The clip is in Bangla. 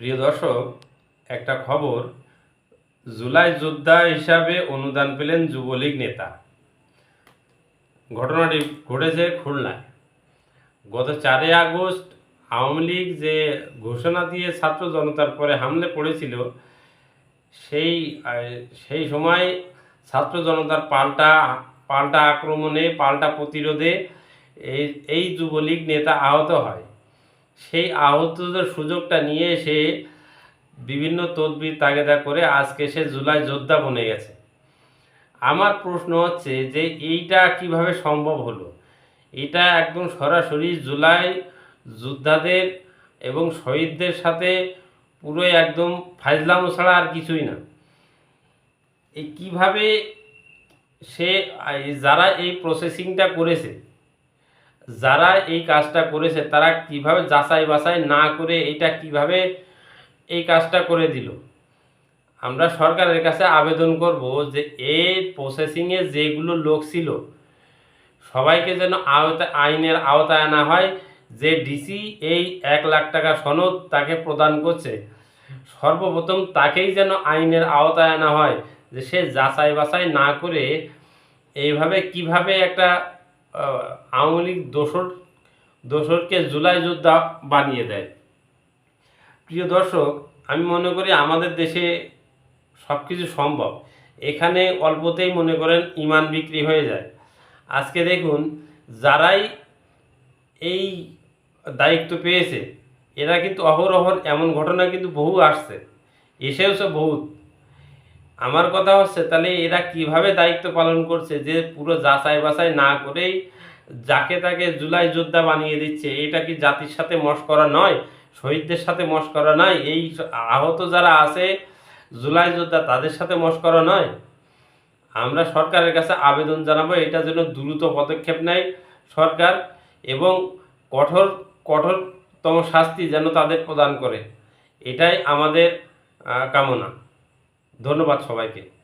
প্রিয় দর্শক, একটা খবর। জুলাই যোদ্ধা হিসাবে অনুদান পেলেন যুবলীগ নেতা। ঘটনাটি ঘটেছে খুলনায়। গত চারই আগস্ট আওয়ামী লীগ যে ঘোষণা দিয়ে ছাত্র জনতার পরে হামলে পড়েছিল, সেই সেই সময় ছাত্র জনতার পাল্টা পাল্টা আক্রমণে, পাল্টা প্রতিরোধে এই এই যুবলীগ নেতা আহত হয়। সেই আহতদের সুযোগটা নিয়ে সে বিভিন্ন তদবির তাগেদা করে আজকে সে জুলাই যোদ্ধা বনে গেছে। আমার প্রশ্ন হচ্ছে যে এইটা কীভাবে সম্ভব হলো? এটা একদম সরাসরি জুলাই যোদ্ধাদের এবং শহীদদের সাথে পুরো একদম ফাইজলাম ছাড়া আর কিছুই না। এই কীভাবে সে যারা এই প্রসেসিংটা করেছে যারা এই কাজটা করেছে, তারা কীভাবে যাচাই বাছাই না করে এটা কীভাবে এই কাজটা করে দিল? আমরা সরকারের কাছে আবেদন করব যে এই প্রসেসিংয়ে যেগুলো লোক ছিল, সবাইকে যেন আওতা, আইনের আওতায় আনা হয়, যে ডিসি এই এক লাখ টাকা সনদ তাকে প্রদান করছে। সর্বপ্রথম তাকেই যেন আইনের আওতায় আনা হয়, যে সে যাচাই বাছাই না করে এইভাবে কীভাবে একটা আওয়ামী লীগ দোসর, দোসরকে জুলাই যোদ্ধা বানিয়ে দেয়। প্রিয় দর্শক, আমি মনে করি আমাদের দেশে সব কিছু সম্ভব। এখানে অল্পতেই মনে করেন ইমান বিক্রি হয়ে যায়। আজকে দেখুন, যারাই এই দায়িত্ব পেয়েছে, এরা কিন্তু অহরহর এমন ঘটনা কিন্তু বহু আসছে। এসেওছে বহুত। আমার কথা হচ্ছে, তাহলে এরা কীভাবে দায়িত্ব পালন করছে যে পুরো যাচাই বাছাই না করেই যাকে তাকে জুলাই যোদ্ধা বানিয়ে দিচ্ছে? এটা কি জাতির সাথে মস্করা নয়? শহীদদের সাথে মস্করা নয়? এই আহত যারা আছে, জুলাই যোদ্ধা, তাদের সাথে মস্করা নয়? আমরা সরকারের কাছে আবেদন জানাব, এটা যেন দ্রুত পদক্ষেপ নেয় সরকার এবং কঠোর, কঠোরতম শাস্তি যেন তাদের প্রদান করে। এটাই আমাদের কামনা। ধন্যবাদ সবাইকে।